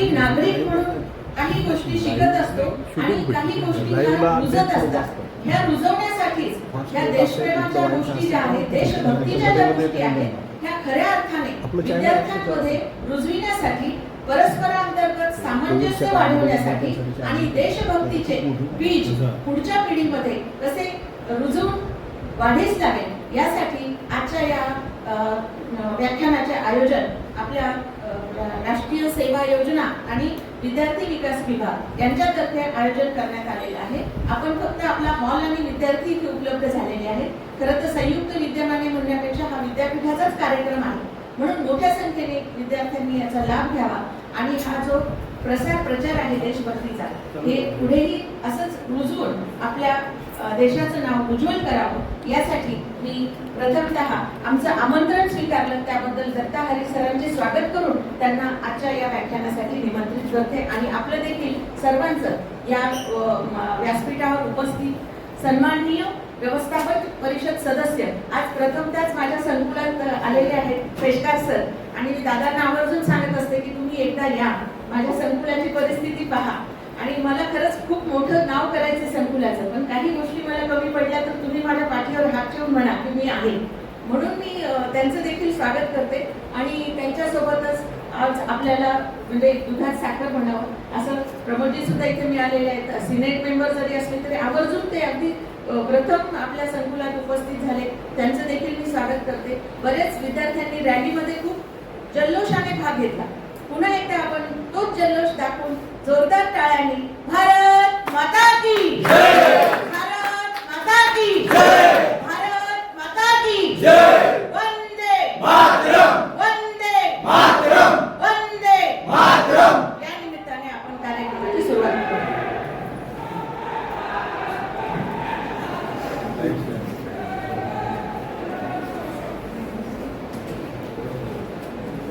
आम्ही नागरिक म्हणून काही गोष्टी शिकत असतो आणि काही गोष्टी रुजत असतात. ह्या रुजवण्यासाठीच ह्या देशप्रेमाच्या गोष्टी ज्या आहेत देशभक्तीच्या ज्या गोष्टी आहेत ह्या खऱ्या अर्थाने विद्यार्थ्यांमध्ये रुजविण्यासाठी परस्परांतर्गत सामंजस्य वाढवण्यासाठी आणि देशभक्तीचे बीज पुढच्या पिढीमध्ये कसे रुजवून वाढीस लागेल यासाठी आजच्या या व्याख्यानाचे आयोजन आपल्या राष्ट्रीय सेवा योजना आणि विद्यार्थी विकास विभाग यांच्यातर्फे आयोजन करण्यात आलेलं आहे. आपण फक्त आपला हॉल आणि विद्यार्थी इथे उपलब्ध झालेले आहेत. खरं तर संयुक्त विद्यमाने म्हणण्यापेक्षा हा विद्यापीठाचाच कार्यक्रम आहे. म्हणून मोठ्या संख्येने विद्यार्थ्यांनी याचा लाभ घ्यावा आणि हा जो प्रसार प्रचार आहे देशभक्तीचा हे पुढेही असंच रुजवून आपल्या देशाचं नाव उज्ज्वल करावं यासाठी मी प्रथमतः आमचं आमंत्रण स्वीकारलं. त्याबद्दल दत्ता हरी सरांचे स्वागत करून त्यांना आजच्या या व्याख्यानासाठी निमंत्रित करते. आणि आपलं देखील सर्वांचं या व्यासपीठावर उपस्थित सन्माननीय व्यवस्थापन परिषद सदस्य आज प्रथमतःच माझ्या संकुलात आलेले आहेत पेशकार सर. आणि मी दादांना आवर्जून सांगत असते की तुम्ही एकदा या. माझ्या संकुलाची परिस्थिती पहा. आणि मला खरंच खूप मोठं नाव करायचं संकुलाचं. पण काही गोष्टी मला कमी पडल्या तर तुम्ही माझ्या पाठीवर हात ठेवून म्हणा की मी आहे. म्हणून मी त्यांचं देखील स्वागत करते. आणि त्यांच्यासोबतच आज आपल्याला म्हणजे दुधात साखर म्हणावं. असं प्रमोदजी सुद्धा इथे मिळालेले आहेत. सिनेट मेंबर जरी असले तरी आवर्जून ते अगदी प्रथम आपल्या संकुलात उपस्थित झाले. त्यांचं देखील मी स्वागत करते. बरेच विद्यार्थ्यांनी रॅलीमध्ये खूप जल्लोषाने भाग घेतला. पुन्हा एकदा आपण तोच जल्लोष दाखवून जोरदार टाळ्यांनी भारत माता की भारत माता की भारत माता की वंदे वंदे वंदे या निमित्ताने आपण कार्यक्रमाची सुरुवात करू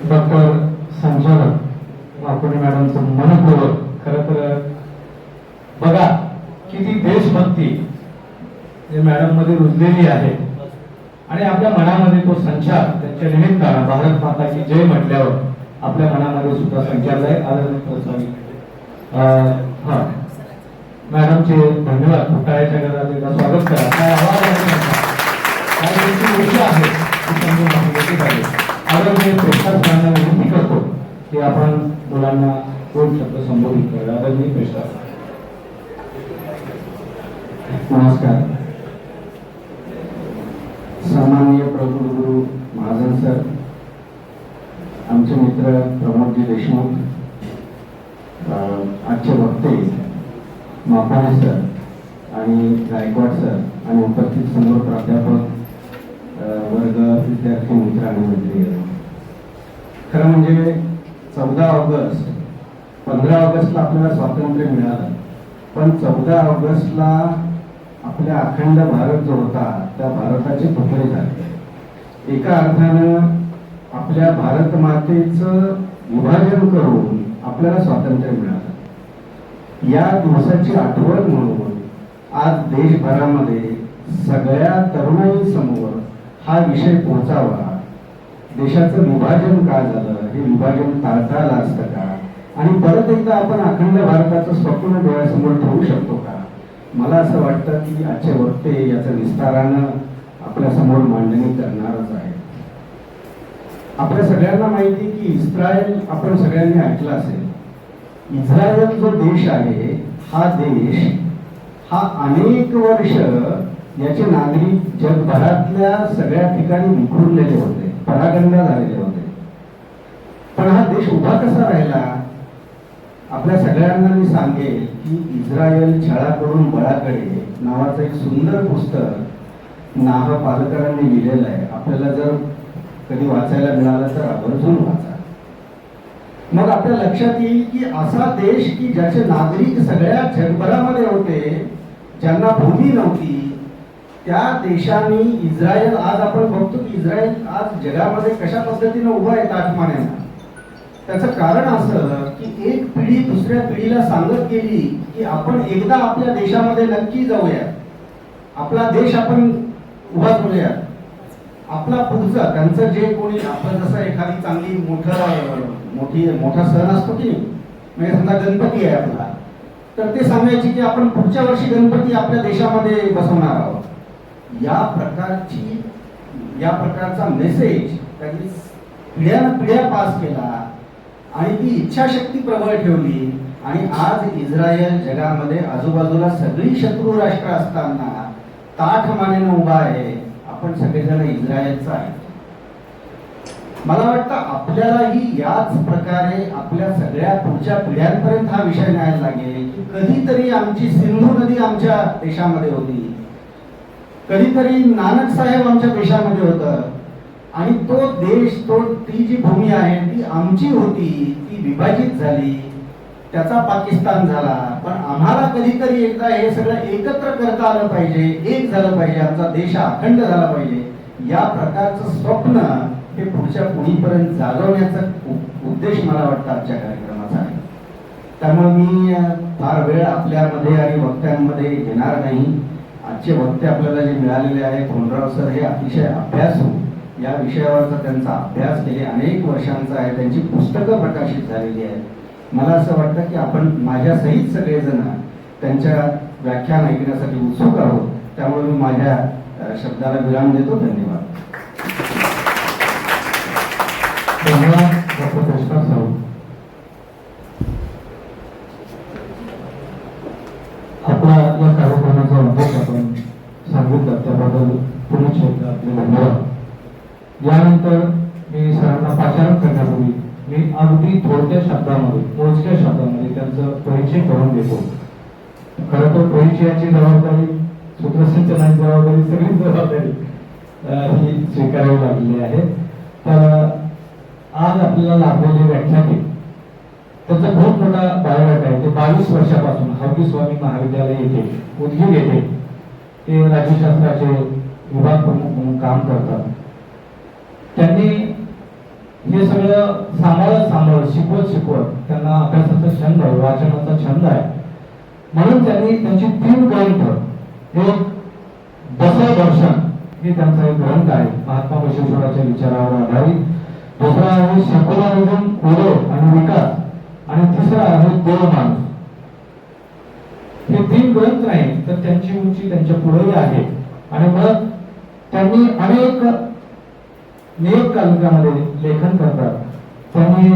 डॉक्टर संचालक वाकोडे मॅडमचं मनपूर्वक खरं तर बघा किती देशभक्ती जे मॅडममध्ये रुजलेली आहे आणि आपल्या मनामध्ये तो संचार त्यांच्या निमित्तानं भारत माताची जय म्हटल्यावर आपल्या मनामध्ये सुद्धा संचार आहे. आदरणीय हा. मॅडमचे धन्यवाद. फुटाळ्याच्या घराला स्वागत करा. काय आवाज आहे त्यांचा? काय त्यांची विनंती करतो की आपण मुलांना दोन शब्द संबोधित करा आदरणीय प्रेक्षक नमस्कार. सन्माननीय प्रभुगुरु महाजन सर आमचे मित्र प्रमोदजी देशमुख आजचे वक्ते मापाने सर आणि गायकवाड सर आणि उपस्थित समोर प्राध्यापक वर्ग विद्यार्थी मित्र आणि मैत्री खरं म्हणजे चौदा ऑगस्ट पंधरा ऑगस्टला आपल्याला स्वातंत्र्य मिळालं. पण चौदा ऑगस्टला आपल्या अखंड भारत जो होता त्या भारताचे तुकडे झाले. एका अर्थानं आपल्या भारत मातेचं विभाजन करून आपल्याला स्वातंत्र्य मिळालं. या दिवसाची आठवण म्हणून आज देशभरामध्ये सगळ्या तरुणाईसमोर हा विषय पोहोचावा. देशाचं विभाजन का झालं? हे विभाजन टाळता आलं असतं का? आणि परत एकदा आपण अखंड भारताचं स्वप्न डोळ्यासमोर ठेवू शकतो का? मला असं वाटतं की आजचे वक्ते याचं विस्तारानं आपल्यासमोर मांडणी करणारच आहे आपल्या सगळ्यांना माहिती की इस्रायल आपण सगळ्यांनी ऐकलं असेल. इस्रायल जो देश आहे हा देश हा अनेक वर्ष याचे नागरिक जगभरातल्या सगळ्या ठिकाणी विखुरलेले होते परागंदा झालेले होते. पण हा देश उभा कसा राहिला? आपल्या सगळ्यांना मी सांगेल की इस्रायल छळाकडून बळाकडे नावाचं एक सुंदर पुस्तक नाह पालकरांनी लिहिलेलं आहे. आपल्याला जर कधी वाचायला मिळालं तर आवर्जून वाचा. मग आपल्या लक्षात येईल की असा देश की ज्याचे नागरिक सगळ्या जगभरामध्ये होते ज्यांना भूमी नव्हती त्या देशांनी इस्रायल आज आपण बघतो की इस्रायल आज जगामध्ये कशा पद्धतीने उभा आहे ताटमान्यानं त्याचं कारण असं की एक पिढी दुसऱ्या पिढीला सांगत गेली की आपण एकदा आपल्या देशामध्ये नक्की जाऊया. आपला देश आपण उभा करूया. आपला पुढचा त्यांचं जे कोणी आपण जसं एखादी चांगली मोठं मोठी मोठा सण असतो की म्हणजे समजा गणपती आहे आपला. तर ते सांगायचे की आपण पुढच्या वर्षी गणपती आपल्या देशामध्ये बसवणार आहोत. या प्रकारची या प्रकारचा मेसेज त्यांनी पिढ्यान पिढ्या पास केला आणि ती इच्छाशक्ती प्रबळ ठेवली. आणि आज इस्रायल जगामध्ये आजूबाजूला सगळी शत्रू राष्ट्र असताना ताठ मानेनं उभा आहे. आपण सगळेजण इस्रायलचा आहे मला वाटतं आपल्यालाही याच प्रकारे आपल्या सगळ्या पुढच्या पिढ्यांपर्यंत हा विषय न्यायला लागेल. की कधीतरी आमची सिंधू नदी आमच्या देशामध्ये होती. कधीतरी नानक साहेब आमच्या देशामध्ये होतं. आणि तो देश तो ती जी भूमी आहे ती आमची होती ती विभाजित झाली. त्याचा पाकिस्तान झाला. पण आम्हाला कधीतरी एकदा हे सगळं एकत्र करता आलं पाहिजे एक झालं पाहिजे आमचा देश अखंड झाला पाहिजे. या प्रकारचं स्वप्न हे पुढच्या कुणीपर्यंत जागवण्याचा उद्देश मला वाटतं आजच्या कार्यक्रमाचा आहे. त्यामुळे मी फार वेळ आपल्यामध्ये आणि वक्त्यांमध्ये घेणार नाही. आजचे वक्ते आपल्याला जे मिळालेले आहे कोंडराव सर हे अतिशय अभ्यासू. या विषयावरचा त्यांचा अभ्यास गेले अनेक वर्षांचा आहे. त्यांची पुस्तकं प्रकाशित झालेली आहेत. मला असं वाटतं की आपण माझ्यासहित सगळेजण त्यांच्या व्याख्यान ऐकण्यासाठी उत्सुक आहोत. त्यामुळे मी माझ्या शब्दाला विराम देतो. धन्यवाद. आपला या कार्यक्रमाचा उद्देश आपण सांगितलं. त्याबद्दल पुणे एकदा आपले धन्यवाद. यानंतर अगदी थोडक्या शब्दामध्ये मोजक्या शब्दामध्ये त्यांचा परिचय करून देतो. खरं तर परिचयाची जबाबदारी सूत्रसंचनाची जबाबदारी सगळी जबाबदारी ही स्वीकारावी लागलेली आहे. तर आज आपल्याला लाभलेले व्याख्याते त्याचा खूप मोठा बायोडाटा आहे. ते बावीस वर्षापासून हवी स्वामी महाविद्यालय येथे उदगीर येथे ते राज्यशास्त्राचे विभाग प्रमुख म्हणून काम करतात. त्यांनी हे सगळं सांभाळत सांभाळत शिकवत शिकवत त्यांना अभ्यासाचा छंद आहे वाचनाचा छंद आहे. म्हणून त्यांनी त्यांची तीन ग्रंथ एक दसरा दर्शन हे त्यांचा एक ग्रंथ आहे. महात्मा बसवेश्वराच्या विचारावर आधारित. दुसरा आहे सेक्युलरिझम उदय आणि विकास. आणि तिसरा आहे देवमानस हे तीन ग्रंथ नाही तर त्यांची उंची त्यांच्या पुढेही आहे. आणि मग त्यांनी अनेक नियतकालिकामध्ये लेखन करतात. त्यांनी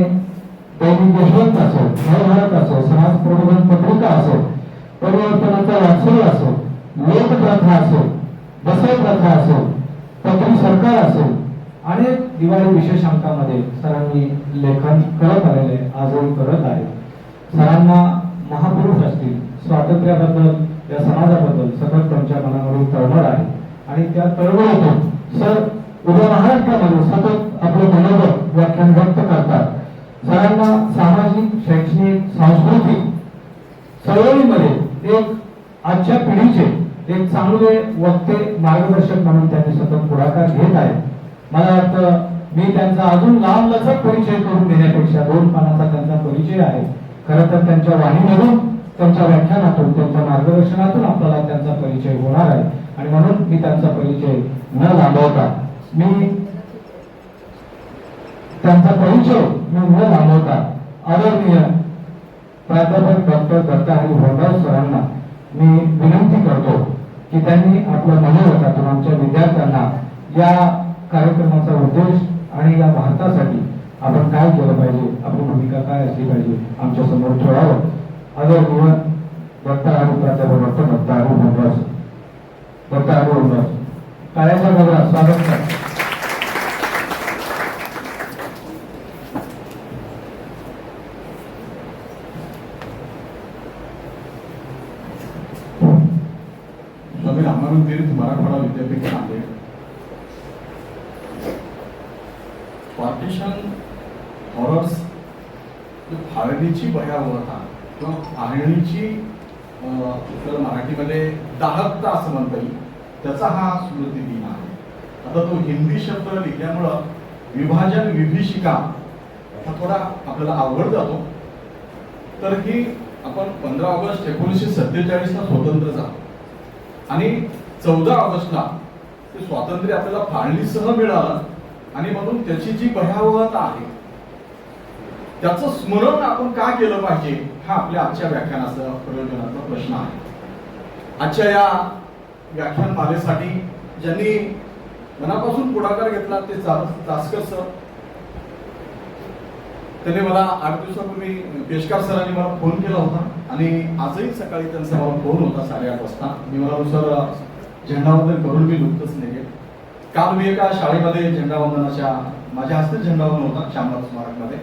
दैनिक यशवंत असो नवभारत असो समाज प्रबोधन पत्रिका असो परिवर्तनाचा वाचोल असो लोकप्रथा असो बसव प्रथा असो पत्री सरकार असो अनेक दिवाळी विशेषांकामध्ये सरांनी लेखन करत आलेले आजही करत आहे सरांना महापुरुष असतील स्वातंत्र्याबद्दल या समाजाबद्दल सतत त्यांच्या मनामध्ये तळमळ आहे. आणि त्या तळमळीतून सर उद्या महाराष्ट्रामध्ये सतत आपलं मनोबल व्याख्यान व्यक्त करतात. सरांना सामाजिक शैक्षणिक सांस्कृतिक चळवळीमध्ये एक आजच्या पिढीचे एक चांगले वक्ते मार्गदर्शक म्हणून त्यांनी सतत पुढाकार घेत आहेत. मला वाटतं मी त्यांचा अजून लांब लचक परिचय करून देण्यापेक्षा दोन पानाचा त्यांचा परिचय आहे. खरं तर त्यांच्या वाणीमधून त्यांच्या व्याख्यानातून त्यांच्या मार्गदर्शनातून आपल्याला त्यांचा परिचय होणार आहे. आणि म्हणून मी त्यांचा परिचय न लांबवता मी त्यांचा परिचय मी न लांबवता आदरणीय प्राध्यापक डॉक्टर दत्ताहरी भोंडाव सरांना मी विनंती करतो की त्यांनी आपल्या मनोगतातून आमच्या विद्यार्थ्यांना या स्वामी मराठवाडा विद्यापीठ नांदेड पार्टिशन हॉरर्स फाळणीची भयावहता किंवा फाळणीची अं, आपल्याला मराठीमध्ये दाहकता असं म्हणता येईल. त्याचा हा स्मृती दिन आहे. आता तो हिंदी शब्द लिहिल्यामुळं विभाजन विभीषिका हा थोडा आपल्याला अवघड जातो. तर ही आपण पंधरा ऑगस्ट एकोणीसशे सत्तेचाळीसला स्वतंत्र झालो. आणि चौदा ऑगस्टला ते स्वातंत्र्य आपल्याला फाळणीसह मिळालं आणि म्हणून त्याची जी भयावहता आहे त्याचं स्मरण आपण का केलं पाहिजे हा आपल्या आजच्या व्याख्यानाचा प्रयोजनाचा प्रश्न आहे. आजच्या या व्याख्यान मालेसाठी ज्यांनी मनापासून पुढाकार घेतला ते चा- सर. त्यांनी मला आठ दिवसापूर्वी पेशकार सरांनी मला फोन केला होता आणि आजही सकाळी त्यांचा मला फोन होता साडेआठ वाजता. मी मला सर झेंडावंदन करून मी नुकतंच निघेल काल मी एका शाळेमध्ये झेंडावंदनाच्या माझ्या हस्ते झेंडावंदन होता श्यामराव स्मारकमध्ये.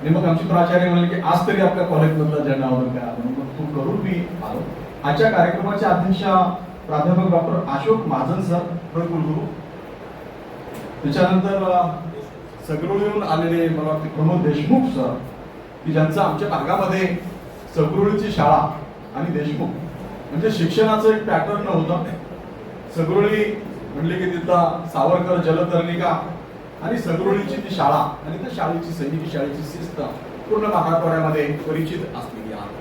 आणि मग आमची प्राचार्य म्हणाले की आज तरी आपल्या कॉलेजमधला झेंडावंदन करा. म्हणून मग तू करून मी आलो. आजच्या कार्यक्रमाचे अध्यक्ष प्राध्यापक डॉक्टर अशोक महाजन सर कुलगुरू त्याच्यानंतर सगरुळीहून आलेले मला वाटते प्रमोद देशमुख सर की ज्यांचं आमच्या भागामध्ये सगरुळीची शाळा आणि देशमुख. म्हणजे शिक्षणाचं एक पॅटर्न होतं सगरुळी म्हणले की तिथला सावरकर जलतरणिका आणि सगरुळीची ती शाळा आणि त्या शाळेची सैनिकी शाळेची शिस्त पूर्ण मराठवाड्यामध्ये परिचित असलेली आहे.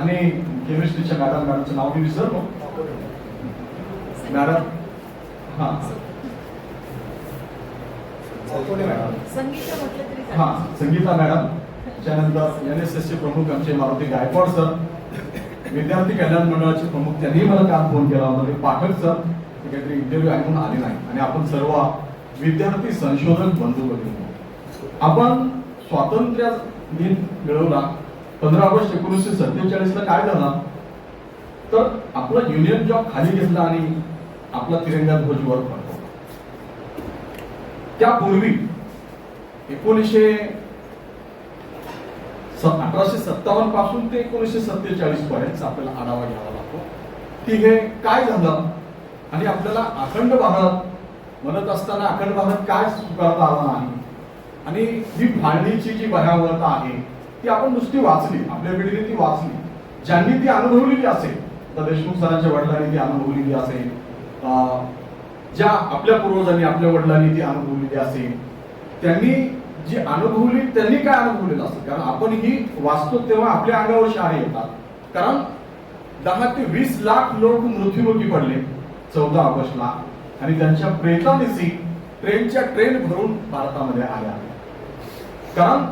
आणि केमिस्ट्रीच्या मॅडम मॅडमचं नाव मी विसरलो. मॅडम? हा. संगीत म्हटलं तरी हा चालेल. संगीता मॅडम. त्याच्यानंतर एन एस एस चे प्रमुख आमचे मारुती गायकवाड सर. विद्यार्थी कल्याण मंडळाचे प्रमुख त्यांनी मला काल फोन केला होता. ते पाठक सर काहीतरी इंटरव्ह्यू ऐकून आले नाही. आणि आपण सर्व विद्यार्थी संशोधक बंधू भगिनी आपण स्वातंत्र्य दिन मिळवला पंधरा ऑगस्ट एकोणीसशे सत्तेचाळीसला काय झालं? तर आपला युनियन जॉब खाली घेतला आणि आपला तिरंगा ध्वज वर फडकवला त्यापूर्वी एकोणीसशे अठराशे सत्तावन्नपासून ते एकोणीसशे सत्तेचाळीस पर्यंत आपल्याला आढावा घ्यावा लागतो. की हे काय झालं? आणि आपल्याला अखंड भारत म्हणत असताना अखंड भारत काय स्वीकारता आला नाही? आणि ही फाळणीची जी भयावहता आहे ती आपण नुसती वाचली आपल्या पिढीने ती वाचली. ज्यांनी ती अनुभवलेली असेल तर देशमुख सरांच्या वडिलांनी ती अनुभवलेली असेल ज्या आपल्या पूर्वजांनी आपल्या वडिलांनी ती अनुभवलेली असेल त्यांनी जी अनुभवली त्यांनी काय अनुभवलेलं असतं? कारण आपण ही वाचतो तेव्हा आपल्या अंगावर शहारे येतात. कारण दहा ते वीस लाख लोक मृत्युमुखी पडले चौदा ऑगस्टला आणि त्यांच्या प्रेतानिसी ट्रेनच्या ट्रेन भरून भारतामध्ये आल्या. कारण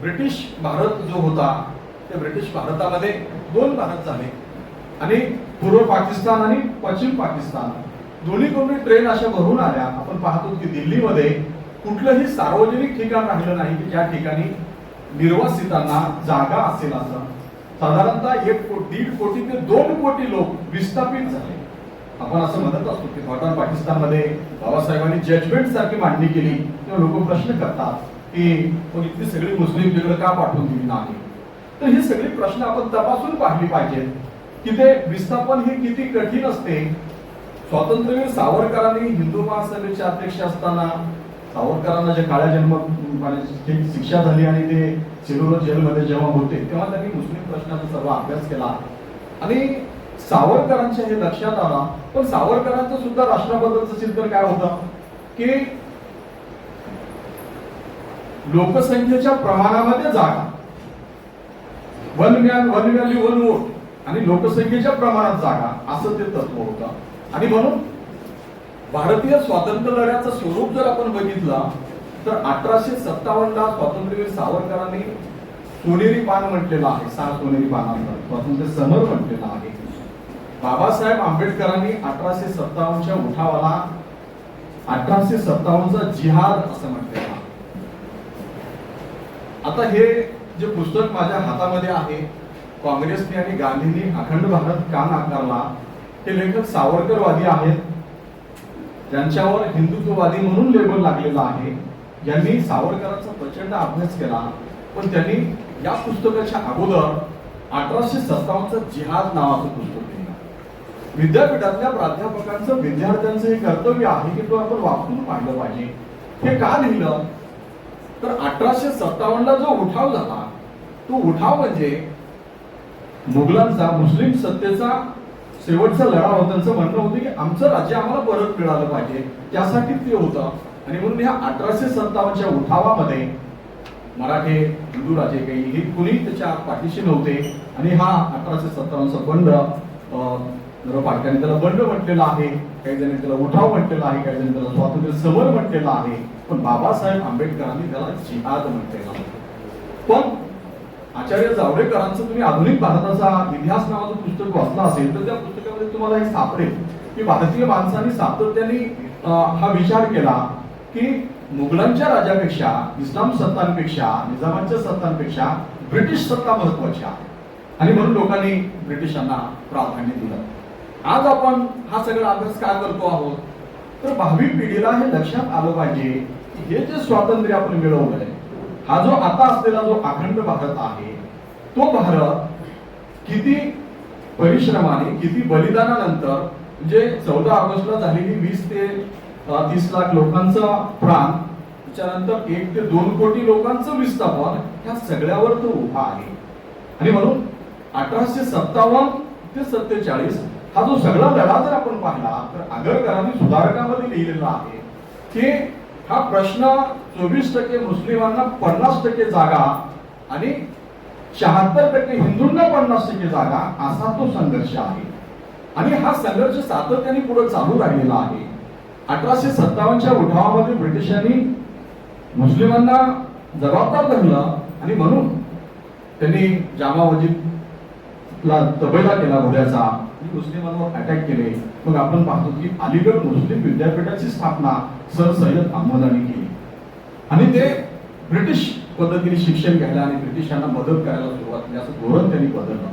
ब्रिटिश भारत जो होता त्या ब्रिटिश भारतामध्ये दोन भारत झाले. आणि पूर्व पाकिस्तान आणि पश्चिम पाकिस्तान. दोन्ही कोणी ट्रेन अशा भरून आल्या. आपण पाहतो की दिल्लीमध्ये कुठलंही सार्वजनिक ठिकाण राहिलं नाही की ज्या ठिकाणी निर्वासितांना जागा असेल असं. साधारणतः एक कोटी दीड कोटी ते दोन कोटी लोक विस्थापित झाले. आपण असं म्हणत असतो की भारतात पाकिस्तानमध्ये बाबासाहेबांनी जजमेंट सारखी मांडणी केली. तेव्हा लोक प्रश्न करतात की मग इथली सगळी मुस्लिम तिकडे का पाठवून दिली नाही? तर हे सगळे प्रश्न आपण तपासून पाहिली पाहिजेत की ते विस्थापन हे किती कठीण असते. स्वातंत्र्यवीर सावरकरांनी हिंदू महासभेचे अध्यक्ष असताना सावरकरांना जे काळ्या जन्म म्हणजे शिक्षा झाली आणि ते सिरोर जेलमध्ये जेव्हा होते तेव्हा त्यांनी मुस्लिम प्रश्नाचा सर्व अभ्यास केला. आणि सावरकरांच्या हे लक्षात आला पण सावरकरांचं सुद्धा राष्ट्राबद्दलचं चिंतन काय होतं? की लोकसंख्येच्या प्रमाणामध्ये जागा. One man one value one vote. आणि लोकसंख्येच्या प्रमाणात जागा. असं ते तत्व होतं. आणि म्हणून भारतीय स्वातंत्र्य लढ्याचं स्वरूप जर आपण बघितलं तर अठराशे सत्तावन्न ला स्वातंत्र्यवीर सावरकरांनी सोनेरी पान म्हटलेलं आहे सहा सोनेरी पानांवर. स्वातंत्र्य समर म्हटलेला आहे. बाबासाहेब आंबेडकरांनी अठराशे सत्तावन्नच्या उठावाला अठराशे सत्तावन्नचा जिहाद असं म्हटलेलं आहे. आता हे जे पुस्तक माझ्या हातामध्ये आहे काँग्रेसने आणि गांधींनी अखंड भारत का नाकारला हे लेखक सावरकरवादी आहेत. ज्यांच्यावर हिंदुत्ववादी म्हणून लेबल लागलेलं आहे ज्यांनी सावरकरांचा प्रचंड अभ्यास केला पण त्यांनी या पुस्तकाच्या अगोदर अठराशे सत्तावन्नचं जिहाद नावाचं पुस्तक लिहिलं. विद्यापीठातल्या प्राध्यापकांचं विद्यार्थ्यांचं हे कर्तव्य आहे की तो आपण वापरून पाहिलं पाहिजे. हे का लिहिलं? तर अठराशे सत्तावन्नला जो उठाव झाला तो उठाव म्हणजे मुघलांचा मुस्लिम सत्तेचा शेवटचा लढा होता त्यांचं म्हणणं होतं की आमचं राज्य आम्हाला परत मिळालं पाहिजे. त्यासाठी ते होतं. आणि म्हणून ह्या अठराशे सत्तावन्नच्या उठावामध्ये मराठे हिंदू राजे काही हे कुणी त्याच्या पाठीशी नव्हते. आणि हा अठराशे सत्तावन्नचा बंड अं, त्याला बंड म्हटलेला आहे. काही जणांनी त्याला उठाव म्हटलेला आहे. काही जणांनी त्याला स्वातंत्र्य समर म्हटलेला आहे. पण बाबासाहेब आंबेडकरांनी त्याला जिहाद म्हटलेला पण आचार्य जावडेकरांचं तुम्ही आधुनिक भारताचा इतिहास नावाचं पुस्तक वाचलं असेल तर त्या पुस्तकामध्ये तुम्हाला हे सापडेल की भारतीय माणसांनी सातत्याने हा विचार केला की मुघलांच्या राजापेक्षा इस्लाम सत्तांपेक्षा निजामांच्या सत्तांपेक्षा ब्रिटिश सत्ता महत्वाची आहे. आणि म्हणून लोकांनी ब्रिटिशांना प्राधान्य दिलं. आज आपण हा सगळा अभ्यास काय करतो आहोत? तर भावी पिढीला हे लक्षात आलं पाहिजे की हे जे स्वातंत्र्य आपण मिळवलंय हा जो आता असलेला जो अखंड भारत आहे तो भारत किती परिश्रमाने किती बलिदानानंतर म्हणजे चौदा ऑगस्टला झालेली वीस ते तीस लाख लोकांचा प्राण त्याच्यानंतर एक ते दोन कोटी लोकांचं विस्थापन ह्या सगळ्यावर तो उभा आहे. आणि म्हणून अठराशे सत्तावन्न ते सत्तेचाळीस हा जो सगळा लढा जर आपण पाहिला तर आगरकरांनी सुधारकामध्ये लिहिलेला आहे की हा प्रश्न चोवीस टक्के मुस्लिमांना पन्नास टक्के जागा आणि शहात्तर टक्के हिंदूंना पन्नास टक्के जागा असा तो संघर्ष आहे. आणि हा संघर्ष सातत्याने पुढे चालू राहिलेला आहे. अठराशे सत्तावन्नच्या उठावामध्ये ब्रिटिशांनी मुस्लिमांना जबाबदार धरलं आणि म्हणून त्यांनी जामा ला तबेला केला घोड्याचा मुस्लिमांवर अटॅक केले. मग आपण पाहतो की अलीगड मुस्लिम विद्यापीठाची स्थापना सर सय्यद अहमदांनी केली. आणि ते ब्रिटिश पद्धतीने शिक्षण घ्यायला आणि ब्रिटिशांना मदत करायला सुरुवात केली. असं धोरण त्यांनी बदललं.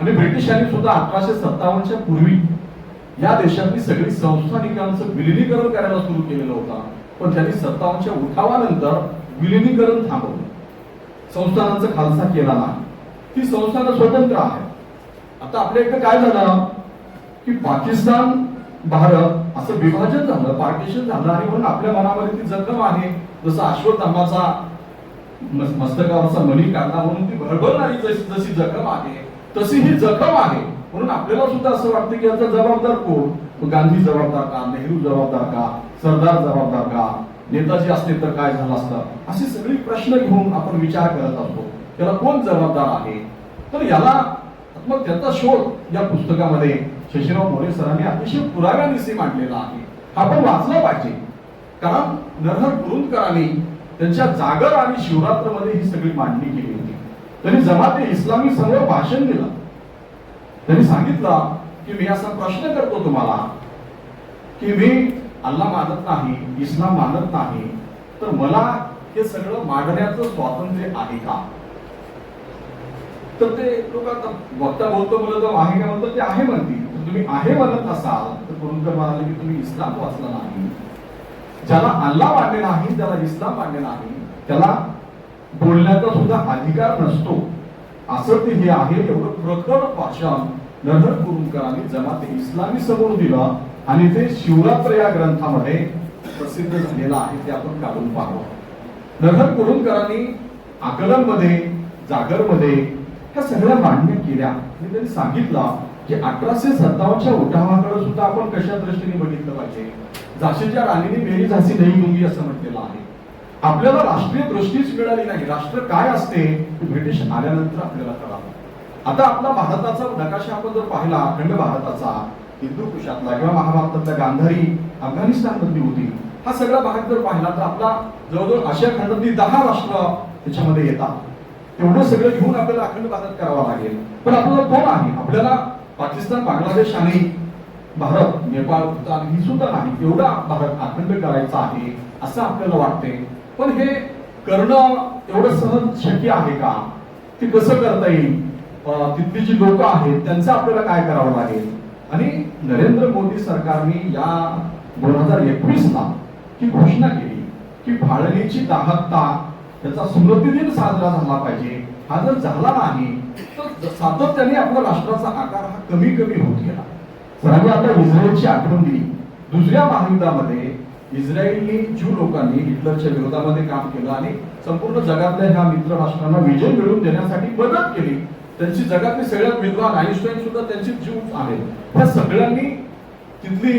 आणि ब्रिटिशांनी सुद्धा अठराशे सत्तावन्नच्या पूर्वी या देशातली सगळी संस्थानिकांचं विलिनीकरण करायला सुरू केलेलं होतं. पण त्यांनी सत्तावन्नच्या उठावानंतर विलिनीकरण थांबवलं. संस्थानांचा खालसा केला नाही. ती संस्थानं स्वतंत्र आहे आता आपल्या इकडे काय झालं? की पाकिस्तान भारत असं विभाजन झालं पार्टिशन झालं आणि म्हणून आपल्या मनामध्ये ती जखम आहे. जसं अश्वत्थामाचा मस्तकावरचा मणी काढला म्हणून ती भरभरणारी जशी जशी जखम आहे तशी ही जखम आहे. म्हणून आपल्याला सुद्धा असं वाटतं की याचा जबाबदार कोण? गांधी जबाबदार का? नेहरू जबाबदार का? सरदार जबाबदार का? नेताजी असते तर काय झालं असतं? असे सगळे प्रश्न घेऊन आपण विचार करत असतो. त्याला कोण जबाबदार आहे? तर याला मग त्याचा शोध या पुस्तकामध्ये शशीराव मोरे सरांनी अतिशय पुराव्यानिशी मांडलेला आहे. हा आपण वाचला पाहिजे. कारण नरहर कुरुंदकरांनी त्यांच्या जागर आणि शिवरात्रमध्ये ही सगळी मांडणी केली होती. त्यांनी जमाते इस्लामी समोर भाषण दिलं. त्यांनी सांगितलं की मी असा प्रश्न करतो तुम्हाला की मी अल्ला मानत नाही इस्लाम मानत नाही तर मला हे सगळं मांडण्याचं स्वातंत्र्य आहे का? तर ते लोक आता वक्ता बोलतो बोलत आहे का म्हणतो ते आहे म्हणतील. तुम्ही आहे म्हणत असाल तर कुरुंदकर म्हणाले की तुम्ही इस्लाम वाचला नाही ज्याला अल्ला मान्य नाही त्याला इस्लाम मान्य नाही त्याला बोलण्याचा सुद्धा अधिकार नसतो. असं ते हे आहे एवढं प्रखर भाषण नरहर कुरुंदकरांनी जमाते इस्लामी समोर दिलं आणि ते शिवरात्र या ग्रंथामध्ये प्रसिद्ध झालेलं आहे ते आपण काढून पाहू. नरहर कुरुंकरांनी आकलनमध्ये जागरमध्ये ह्या सगळ्या मान्य केल्या. आणि त्यांनी सांगितलं की अठराशे सत्तावन्नच्या उठावाकडे सुद्धा आपण कशा दृष्टीने बघितलं पाहिजे? झाशीच्या राणीने मेरी झाशी नाही लुंगी असं म्हटलेलं आहे. आपल्याला राष्ट्रीय दृष्टीच मिळाली नाही. राष्ट्र काय असते ब्रिटिश आल्यानंतर आपल्याला कळालं. आता आपला भारताचा नकाशा आपण जर पाहिला अखंड भारताचा हिंदू कुशातला किंवा महाभारतातल्या गांधारी अफगाणिस्तान मधली होती हा सगळा भाग जर पाहिला तर आपला जवळजवळ आशिया खंडातली दहा राष्ट्र त्याच्यामध्ये येतात. एवढं सगळं घेऊन आपल्याला अखंड भारत करावा लागेल. पण आपल्याला कोण आहे? आपल्याला पाकिस्तान बांगलादेश आणि भारत नेपाळ भूतान ही सुद्धा नाही. एवढा भारत अखंड करायचा आहे असं आपल्याला वाटते. पण हे करणं एवढं सहज शक्य आहे का? ते कसं करता येईल? तिथली जी लोक आहेत त्यांचं आपल्याला काय करावं लागेल? आणि नरेंद्र मोदी सरकारने या दोन हजार एकवीस ला ही घोषणा केली की फाळणीची दाहकता त्याचा स्मृती दिन साजरा झाला पाहिजे. हा जर झाला नाही तर सातत्याने आपल्या राष्ट्राचा आकार हा कमी कमी होत गेला. सरांनी आता इस्रायलची आठवण दिली. दुसऱ्या महायुद्धामध्ये इस्रायलनी ज्यू लोकांनी हिटलरच्या विरोधामध्ये काम केलं आणि संपूर्ण जगातल्या ह्या मित्र राष्ट्रांना विजय मिळवून देण्यासाठी मदत केली. त्यांची जगातली सगळ्यात विद्वान आईन्स्टाईन सुद्धा त्यांची ज्यू आहेत. त्या सगळ्यांनी तिथली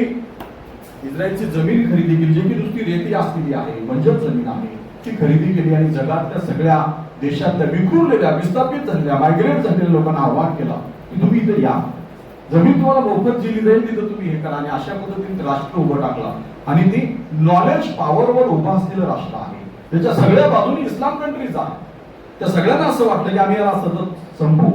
इस्रायलची जमीन खरेदी केली जी की नुसती रेती असलेली आहे म्हणजे जमीन आहे. ती खरेदी केली आणि जगातल्या सगळ्या देशातल्या विखुरलेल्या विस्थापित झालेल्या मायग्रेट झालेल्या लोकांना आव्हान केला की तुम्ही इथे या. जमीन तुम्हाला मोफत दिली जाईल तिथं तुम्ही हे करा. आणि अशा पद्धतीने राष्ट्र उभं टाकला. आणि ती नॉलेज पॉवरवर उभं असलेलं राष्ट्र आहे. त्याच्या सगळ्या बाजूनी इस्लाम कंट्रीज आहे त्या सगळ्यांना असं वाटलं की आम्ही याला सतत संपू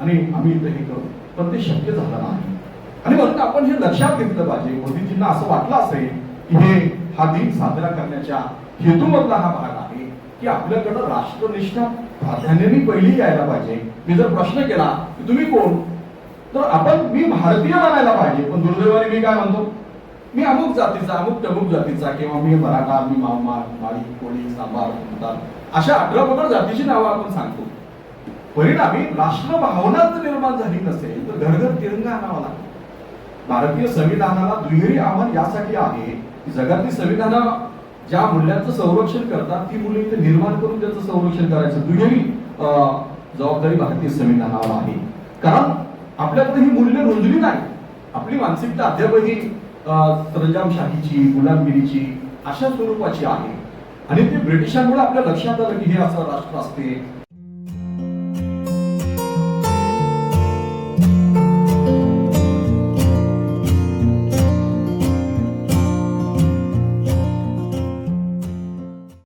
आणि आम्ही इथं हे करू. पण ते शक्य झालं नाही. आणि म्हणून आपण हे लक्षात घेतलं पाहिजे. मोदीजींना असं वाटलं असेल की हे हा दिन साजरा करण्याच्या हेतूमधला हा भाग आहे की आपल्याकडं राष्ट्रनिष्ठा प्राधान्याने पहिली यायला पाहिजे. मी जर प्रश्न केला की तुम्ही कोण? तर आपण मी भारतीय मानायला पाहिजे. पण दुर्दैवाने मी काय म्हणतो? मी अमुक जातीचा अमुक तमुक जातीचा किंवा मी मराठा मी मामा माळी कोळी सांबार म्हणतात अशा अठरा पकड जातीची नावं आपण सांगतो. परिणामी राष्ट्रभावना जर निर्माण झाली नसेल तर घरघर तिरंगा आणावा लागतो. भारतीय संविधानाला दुहेरी आव्हान यासाठी आहे की जगातली संविधाना ज्या मूल्यांचं संरक्षण करतात ती मूल्य इथे निर्माण करून त्याचं संरक्षण करायचं. दुहेरी अं, जबाबदारी भारतीय संविधानाला आहे. कारण आपल्याकडे ही मूल्य रुजली नाही आपली मानसिकता अद्यापही सरंजामशाहीची गुलामगिरीची अशा स्वरूपाची आहे. आणि ते ब्रिटिशांमुळे आपल्या लक्षात आलं की हे असं राष्ट्र असते.